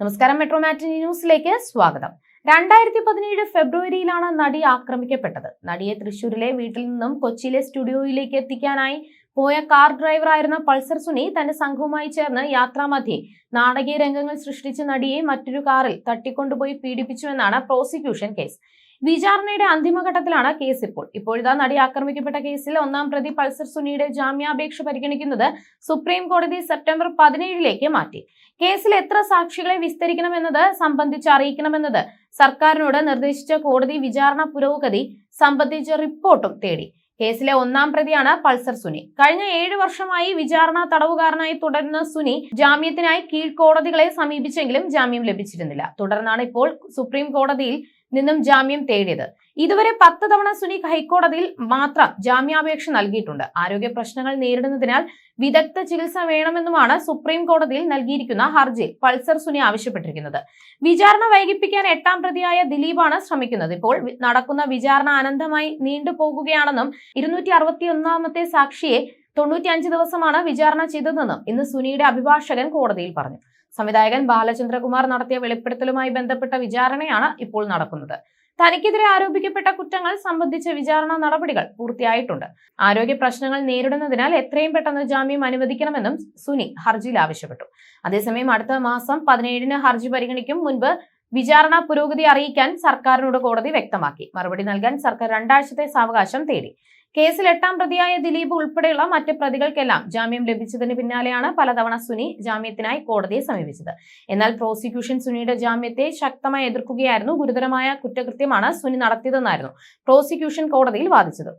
നമസ്കാരം മെട്രോ മാറ്റിനി ന്യൂസിലേക്ക് സ്വാഗതം. രണ്ടായിരത്തി പതിനേഴ് ഫെബ്രുവരിയിലാണ് നടി ആക്രമിക്കപ്പെട്ടത്. നടിയെ തൃശൂരിലെ വീട്ടിൽ നിന്നും കൊച്ചിയിലെ സ്റ്റുഡിയോയിലേക്ക് എത്തിക്കാനായി പോയ കാർ ഡ്രൈവറായിരുന്ന പൾസർ സുനി തന്റെ സംഘവുമായി ചേർന്ന് യാത്രാമധ്യേ നാടകീയ രംഗങ്ങൾ സൃഷ്ടിച്ച നടിയെ മറ്റൊരു കാറിൽ തട്ടിക്കൊണ്ടുപോയി പീഡിപ്പിച്ചുവെന്നാണ് പ്രോസിക്യൂഷൻ കേസ്. വിചാരണയുടെ അന്തിമഘട്ടത്തിലാണ് കേസ് ഇപ്പോൾ ഇപ്പോഴത്തെ നടി ആക്രമിക്കപ്പെട്ട കേസിൽ ഒന്നാം പ്രതി പൾസർ സുനിയുടെ ജാമ്യാപേക്ഷ പരിഗണിക്കുന്നത് സുപ്രീം കോടതി സെപ്റ്റംബർ പതിനേഴിലേക്ക് മാറ്റി. കേസിൽ എത്ര സാക്ഷികളെ വിസ്തരിക്കണമെന്നത് സംബന്ധിച്ച് അറിയിക്കണമെന്നത് സർക്കാരിനോട് നിർദ്ദേശിച്ച കോടതി വിചാരണ പുരോഗതി സംബന്ധിച്ച റിപ്പോർട്ടും തേടി. കേസിലെ ഒന്നാം പ്രതിയാണ് പൾസർ സുനി. കഴിഞ്ഞ ഏഴു വർഷമായി വിചാരണ തടവുകാരനായി തുടരുന്ന സുനി ജാമ്യത്തിനായി കീഴ്ക്കോടതികളെ സമീപിച്ചെങ്കിലും ജാമ്യം ലഭിച്ചിരുന്നില്ല. തുടർന്നാണ് ഇപ്പോൾ സുപ്രീം കോടതിയിൽ നിന്നും ജാമ്യം തേടിയത്. ഇതുവരെ പത്ത് തവണ സുനി ഹൈക്കോടതിയിൽ മാത്രം ജാമ്യാപേക്ഷ നൽകിയിട്ടുണ്ട്. ആരോഗ്യ പ്രശ്നങ്ങൾ നേരിടുന്നതിനാൽ വിദഗ്ധ ചികിത്സ വേണമെന്നുമാണ് സുപ്രീം കോടതിയിൽ നൽകിയിരിക്കുന്ന ഹർജി പൾസർ സുനി ആവശ്യപ്പെട്ടിരിക്കുന്നത്. വിചാരണ വൈകിപ്പിക്കാൻ എട്ടാം പ്രതിയായ ദിലീപാണ് ശ്രമിക്കുന്നത്. ഇപ്പോൾ നടക്കുന്ന വിചാരണ അനന്തമായി നീണ്ടുപോകുകയാണെന്നും ഇരുന്നൂറ്റി അറുപത്തി ഒന്നാമത്തെ സാക്ഷിയെ തൊണ്ണൂറ്റിയഞ്ച് ദിവസമാണ് വിചാരണ ചെയ്തതെന്നും ഇന്ന് സുനിയുടെ അഭിഭാഷകൻ കോടതിയിൽ പറഞ്ഞു. സംവിധായകൻ ബാലചന്ദ്രകുമാർ നടത്തിയ വെളിപ്പെടുത്തലുമായി ബന്ധപ്പെട്ട വിചാരണയാണ് ഇപ്പോൾ നടക്കുന്നത്. തനിക്കെതിരെ ആരോപിക്കപ്പെട്ട കുറ്റങ്ങൾ സംബന്ധിച്ച വിചാരണ നടപടികൾ പൂർത്തിയായിട്ടുണ്ട്. ആരോഗ്യ പ്രശ്നങ്ങൾ നേരിടുന്നതിനാൽ എത്രയും പെട്ടെന്ന് ജാമ്യം അനുവദിക്കണമെന്നും സുനി ഹർജിയിൽ ആവശ്യപ്പെട്ടു. അതേസമയം അടുത്ത മാസം പതിനേഴിന് ഹർജി പരിഗണിക്കും മുൻപ് വിചാരണ പുരോഗതി അറിയിക്കാൻ സർക്കാരിനോട് കോടതി വ്യക്തമാക്കി. മറുപടി നൽകാൻ സർക്കാർ രണ്ടാഴ്ചത്തെ സാവകാശം തേടി. കേസിൽ എട്ടാം പ്രതിയായ ദിലീപ് ഉൾപ്പെടെയുള്ള മറ്റ് പ്രതികൾക്കെല്ലാം ജാമ്യം ലഭിച്ചതിന് പിന്നാലെയാണ് പലതവണ സുനി ജാമ്യത്തിനായി കോടതിയെ സമീപിച്ചത്. എന്നാൽ പ്രോസിക്യൂഷൻ സുനിയുടെ ജാമ്യത്തെ ശക്തമായി എതിർക്കുകയായിരുന്നു ഗുരുതരമായ കുറ്റകൃത്യമാണ് സുനി നടത്തിയതെന്നായിരുന്നു പ്രോസിക്യൂഷൻ കോടതിയിൽ വാദിച്ചത്.